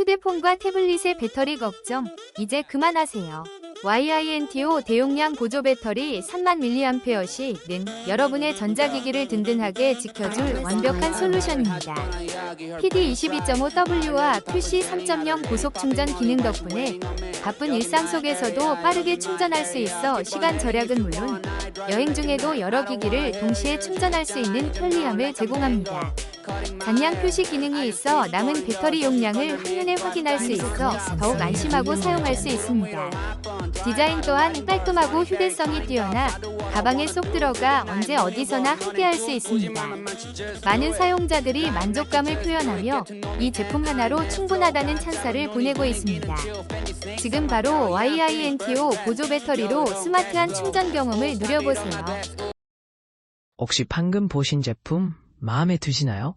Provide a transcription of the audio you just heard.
휴대폰과 태블릿의 배터리 걱정 이제 그만하세요. YINTO 대용량 보조 배터리 3만 mAh는 여러분의 전자기기를 든든하게 지켜줄 완벽한 솔루션입니다. PD22.5W와 QC 3.0 고속 충전 기능 덕분에 바쁜 일상 속에서도 빠르게 충전할 수 있어 시간 절약은 물론 여행 중에도 여러 기기를 동시에 충전할 수 있는 편리함을 제공합니다. 단량 표시 기능이 있어 남은 배터리 용량을 한눈에 확인할 수 있어 더욱 안심하고 사용할 수 있습니다. 디자인 또한 깔끔하고 휴대성이 뛰어나 가방에 쏙 들어가 언제 어디서나 함께할 수 있습니다. 많은 사용자들이 만족감을 표현하며 이 제품 하나로 충분하다는 찬사를 보내고 있습니다. 지금 바로 YINTO 보조 배터리로 스마트한 충전 경험을 누려보세요. 혹시 방금 보신 제품 마음에 드시나요?